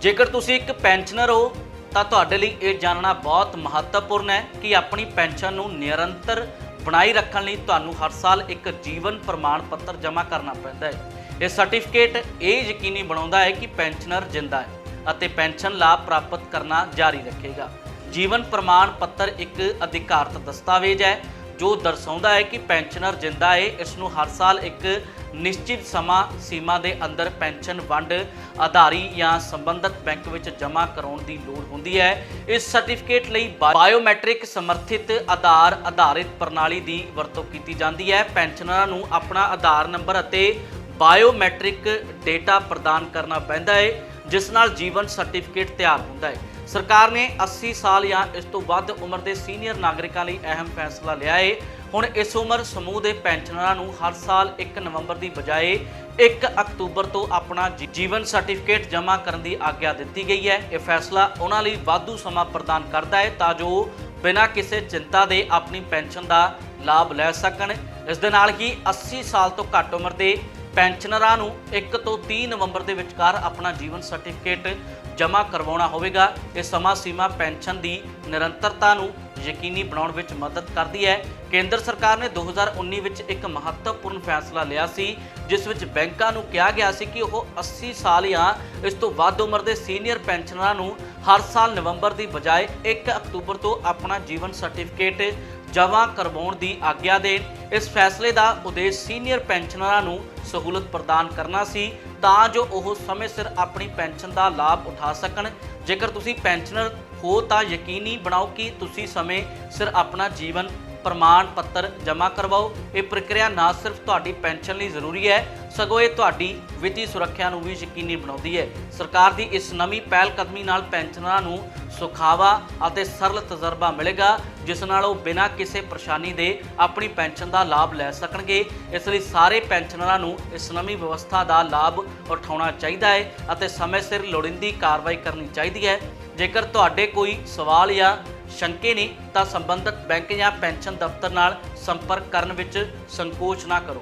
ਜੇਕਰ ਤੁਸੀਂ ਇੱਕ ਪੈਨਸ਼ਨਰ ਹੋ, ਤਾਂ ਤੁਹਾਡੇ ਲਈ ਇਹ ਜਾਣਨਾ ਬਹੁਤ ਮਹੱਤਵਪੂਰਨ ਹੈ ਕਿ ਆਪਣੀ ਪੈਨਸ਼ਨ ਨੂੰ ਨਿਰੰਤਰ ਬਣਾਈ ਰੱਖਣ ਲਈ ਤੁਹਾਨੂੰ ਹਰ ਸਾਲ ਇੱਕ ਜੀਵਨ ਪ੍ਰਮਾਣ ਪੱਤਰ ਜਮ੍ਹਾਂ ਕਰਨਾ ਪੈਂਦਾ ਹੈ। ਇਹ ਸਰਟੀਫਿਕੇਟ ਇਹ ਯਕੀਨੀ ਬਣਾਉਂਦਾ ਹੈ ਕਿ ਪੈਨਸ਼ਨਰ ਜਿੰਦਾ ਹੈ ਅਤੇ ਪੈਨਸ਼ਨ ਲਾਭ ਪ੍ਰਾਪਤ ਕਰਨਾ ਜਾਰੀ ਰੱਖੇਗਾ। ਜੀਵਨ ਪ੍ਰਮਾਣ ਪੱਤਰ ਇੱਕ ਅਧਿਕਾਰਤ ਦਸਤਾਵੇਜ਼ ਹੈ ਜੋ ਦਰਸਾਉਂਦਾ ਹੈ ਕਿ ਪੈਨਸ਼ਨਰ ਜਿੰਦਾ ਹੈ, ਇਸ ਨੂੰ ਹਰ ਸਾਲ ਇੱਕ ਨਿਸ਼ਚਿਤ ਸਮਾਂ ਸੀਮਾ ਦੇ ਅੰਦਰ ਪੈਨਸ਼ਨ ਵੰਡ ਆਧਾਰੀ ਜਾਂ ਸੰਬੰਧਿਤ ਬੈਂਕ ਵਿੱਚ ਜਮ੍ਹਾਂ ਕਰਾਉਣ ਦੀ ਲੋੜ ਹੁੰਦੀ ਹੈ। ਇਸ ਸਰਟੀਫਿਕੇਟ ਲਈ ਬਾਇਓਮੈਟ੍ਰਿਕ ਸਮਰਥਿਤ ਆਧਾਰ ਆਧਾਰਿਤ ਪ੍ਰਣਾਲੀ ਦੀ ਵਰਤੋਂ ਕੀਤੀ ਜਾਂਦੀ ਹੈ। ਪੈਨਸ਼ਨਰਾਂ ਨੂੰ ਆਪਣਾ ਆਧਾਰ ਨੰਬਰ ਅਤੇ ਬਾਇਓਮੈਟ੍ਰਿਕ ਡੇਟਾ ਪ੍ਰਦਾਨ ਕਰਨਾ ਪੈਂਦਾ ਹੈ, ਜਿਸ ਨਾਲ ਜੀਵਨ ਸਰਟੀਫਿਕੇਟ ਤਿਆਰ ਹੁੰਦਾ ਹੈ। ਸਰਕਾਰ ਨੇ 80 ਸਾਲ ਜਾਂ ਇਸ ਤੋਂ ਵੱਧ ਉਮਰ ਦੇ ਸੀਨੀਅਰ ਨਾਗਰਿਕਾਂ ਲਈ ਅਹਿਮ ਫੈਸਲਾ ਲਿਆ ਹੈ ਹੁਣ ਇਸ ਉਮਰ ਸਮੂਹ ਦੇ ਪੈਨਸ਼ਨਰਾਂ ਨੂੰ ਹਰ ਸਾਲ 1 ਨਵੰਬਰ ਦੀ ਬਜਾਏ 1 ਅਕਤੂਬਰ ਤੋਂ ਆਪਣਾ ਜੀ- ਜੀਵਨ ਸਰਟੀਫਿਕੇਟ ਜਮ੍ਹਾਂ ਕਰਨ ਦੀ ਆਗਿਆ ਦਿੱਤੀ ਗਈ ਹੈ। ਇਹ ਫੈਸਲਾ ਉਹਨਾਂ ਲਈ ਵਾਧੂ ਸਮਾਂ ਪ੍ਰਦਾਨ ਕਰਦਾ ਹੈ ਤਾਂ ਜੋ ਬਿਨਾਂ ਕਿਸੇ ਚਿੰਤਾ ਦੇ ਆਪਣੀ ਪੈਨਸ਼ਨ ਦਾ ਲਾਭ ਲੈ ਸਕਣ। ਇਸ ਦੇ ਨਾਲ ਹੀ 80 ਸਾਲ ਤੋਂ ਘੱਟ ਉਮਰ ਦੇ ਪੈਨਸ਼ਨਰਾਂ ਨੂੰ 1 ਤੋਂ 30 ਨਵੰਬਰ ਦੇ ਵਿਚਕਾਰ ਆਪਣਾ ਜੀਵਨ ਸਰਟੀਫਿਕੇਟ ਜਮ੍ਹਾਂ ਕਰਵਾਉਣਾ ਹੋਵੇਗਾ। ਇਹ ਸਮਾਂ ਸੀਮਾ ਪੈਨਸ਼ਨ ਦੀ ਨਿਰੰਤਰਤਾ ਨੂੰ ਯਕੀਨੀ ਬਣਾਉਣ ਵਿੱਚ ਮਦਦ ਕਰਦੀ ਹੈ। ਕੇਂਦਰ ਸਰਕਾਰ ਨੇ 2019 ਵਿੱਚ ਇੱਕ ਮਹੱਤਵਪੂਰਨ ਫੈਸਲਾ ਲਿਆ ਸੀ, ਜਿਸ ਵਿੱਚ ਬੈਂਕਾਂ ਨੂੰ ਕਿਹਾ ਗਿਆ ਸੀ ਕਿ ਉਹ 80 ਸਾਲ ਜਾਂ ਇਸ ਤੋਂ ਵੱਧ ਉਮਰ ਦੇ ਸੀਨੀਅਰ ਪੈਨਸ਼ਨਰਾਂ ਨੂੰ ਹਰ ਸਾਲ ਨਵੰਬਰ ਦੀ ਬਜਾਏ 1 ਅਕਤੂਬਰ ਤੋਂ ਆਪਣਾ ਜੀਵਨ ਸਰਟੀਫਿਕੇਟ ਜਮ੍ਹਾਂ ਕਰਵਾਉਣ ਦੀ ਆਗਿਆ ਦੇਣ। ਇਸ ਫੈਸਲੇ ਦਾ ਉਦੇਸ਼ ਸੀਨੀਅਰ ਪੈਨਸ਼ਨਰਾਂ ਨੂੰ ਸਹੂਲਤ ਪ੍ਰਦਾਨ ਕਰਨਾ ਸੀ, ਤਾਂ ਜੋ ਉਹ ਸਮੇਂ ਸਿਰ ਆਪਣੀ ਪੈਨਸ਼ਨ ਦਾ ਲਾਭ ਉਠਾ ਸਕਣ। ਜੇਕਰ ਤੁਸੀਂ ਪੈਨਸ਼ਨਰ ਹੋ ਤਾਂ ਯਕੀਨੀ ਬਣਾਓ ਕਿ ਤੁਸੀਂ ਸਮੇਂ ਸਿਰ ਆਪਣਾ ਜੀਵਨ ਪ੍ਰਮਾਣ ਪੱਤਰ ਜਮ੍ਹਾਂ ਕਰਵਾਓ। ਇਹ ਪ੍ਰਕਿਰਿਆ ਨਾ ਸਿਰਫ ਤੁਹਾਡੀ ਪੈਨਸ਼ਨ ਲਈ ਜ਼ਰੂਰੀ ਹੈ, ਸਗੋਂ ਇਹ ਤੁਹਾਡੀ ਵਿੱਤੀ ਸੁਰੱਖਿਆ ਨੂੰ ਵੀ ਯਕੀਨੀ ਬਣਾਉਂਦੀ ਹੈ। ਸਰਕਾਰ ਦੀ ਇਸ ਨਵੀਂ ਪਹਿਲ ਕਦਮੀ ਨਾਲ ਪੈਨਸ਼ਨਰਾਂ ਨੂੰ ਸੁਖਾਵਾ ਅਤੇ ਸਰਲ ਤਜਰਬਾ ਮਿਲੇਗਾ, ਜਿਸ ਨਾਲ ਉਹ ਬਿਨਾਂ ਕਿਸੇ ਪਰੇਸ਼ਾਨੀ ਦੇ ਆਪਣੀ ਪੈਨਸ਼ਨ ਦਾ ਲਾਭ ਲੈ ਸਕਣਗੇ। ਇਸ ਲਈ ਸਾਰੇ ਪੈਨਸ਼ਨਰਾਂ ਨੂੰ ਇਸ ਨਵੀਂ ਵਿਵਸਥਾ ਦਾ ਲਾਭ ਉਠਾਉਣਾ ਚਾਹੀਦਾ ਹੈ ਅਤੇ ਸਮੇਂ ਸਿਰ ਲੋੜੀਂਦੀ ਕਾਰਵਾਈ ਕਰਨੀ ਚਾਹੀਦੀ ਹੈ। ਜੇਕਰ ਤੁਹਾਡੇ ਕੋਈ ਸਵਾਲ ਜਾਂ ਸ਼ੰਕੇ ਨੇ ਤਾਂ ਸੰਬੰਧਿਤ ਬੈਂਕ ਜਾਂ ਪੈਨਸ਼ਨ ਦਫ਼ਤਰ ਨਾਲ ਸੰਪਰਕ ਕਰਨ ਵਿੱਚ ਸੰਕੋਚ ਨਾ ਕਰੋ।